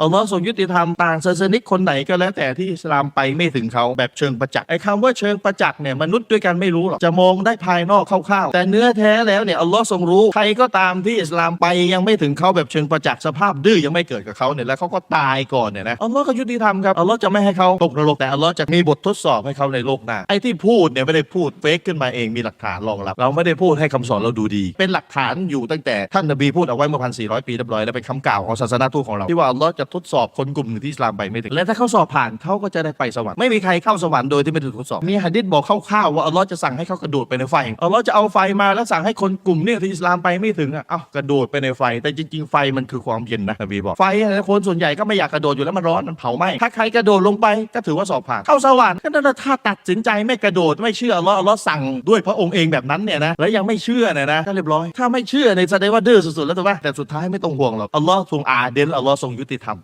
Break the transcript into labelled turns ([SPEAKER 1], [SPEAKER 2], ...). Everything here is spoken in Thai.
[SPEAKER 1] อัลลอฮ์ทรงยุติธรรมต่างศาสนิกคนไหนก็แล้วแต่ที่อิสลามไปไม่ถึงเขาแบบเชิงประจักษ์ไอ้คำว่าเชิงประจักษ์เนี่ยมนุษย์ด้วยกันไม่รู้หรอกจะมองได้ภายนอกคร่าวๆแต่เนื้อแท้แล้วเนี่ยอัลลอฮ์ทรงรู้ใครก็ตามที่อิสลามไปยังไม่ถึงเขาแบบเชิงประจักษ์สภาพดื้อยังไม่เกิดกับเขาเนี่ยแล้วเขาก็ตายก่อนเนี่ยนะอัลลอฮ์ก็ยุติธรรมครับอัลลอฮ์จะไม่ให้เขาตกนรกแต่อัลลอฮ์จะมีบททดสอบให้เขาในโลกหน้าไอ้ที่พูดเนี่ยไม่ได้พูดเฟกขึ้นมาเองมีหลักฐานรองรับ เราไม่ได้พูดให้คำสอนเราดูดี เป็นหลักฐานอยู่ตั้งแต่ท่านนบีพูดเอาไว้เมื่อพันสี่ร้อยปีเรียบร้อยแล้วเป็นคำกล่าวของศาสนาทูตของเราที่ว่าอัลลอฮ์จะทดสอบคนกลุ่มหนึ่งที่อิสลามไปไม่ถึง และถ้าเขาสอบผ่านเขาก็จะได้ไปสวรรค์ไม่มีใครเข้าสวรรค์โดยที่ไม่ถูกทดสอบมีหะดีษบอกคร่าวๆว่าอัลลอฮ์จะสั่งให้เขากระโดดไปในไฟอัลลอฮ์จะเอาไฟมาแล้วสั่งให้คนกลุ่มเนี่ยที่อิสลามไปไม่ถึงอะเอ้ากระโดดไปในไฟ แต่จริงๆไฟมันคือความเย็นนะนบีบอกไฟอะคนส่วนใหญ่ก็ไม่อยากกระโดดอยู่แล้วมันร้อนมันเผาไหม้ถ้าใครกระโดดลงไปก็ถือว่าสอบผ่านเข้าสวรรค์ก็นั่นแหละถ้าตัดสินใจไม่กระโดดไม่เชื่ออัลลอฮ์อัลลอฮ์สั่งด้วยพระองค์เองแบบนั้นเนี่ยนะแล้วยังไม่เชื่อเนี่ยนะก็เรียบร้อยถ้าไม่เชื่อในยแสดงว่าดื้อสุดๆแล้วถูกปะแต่สุดท้ายไม่ต้องห่วงหรอกอัลลอฮ์ทรงอาเดนอัลลอฮ์ทรงยุติธรรม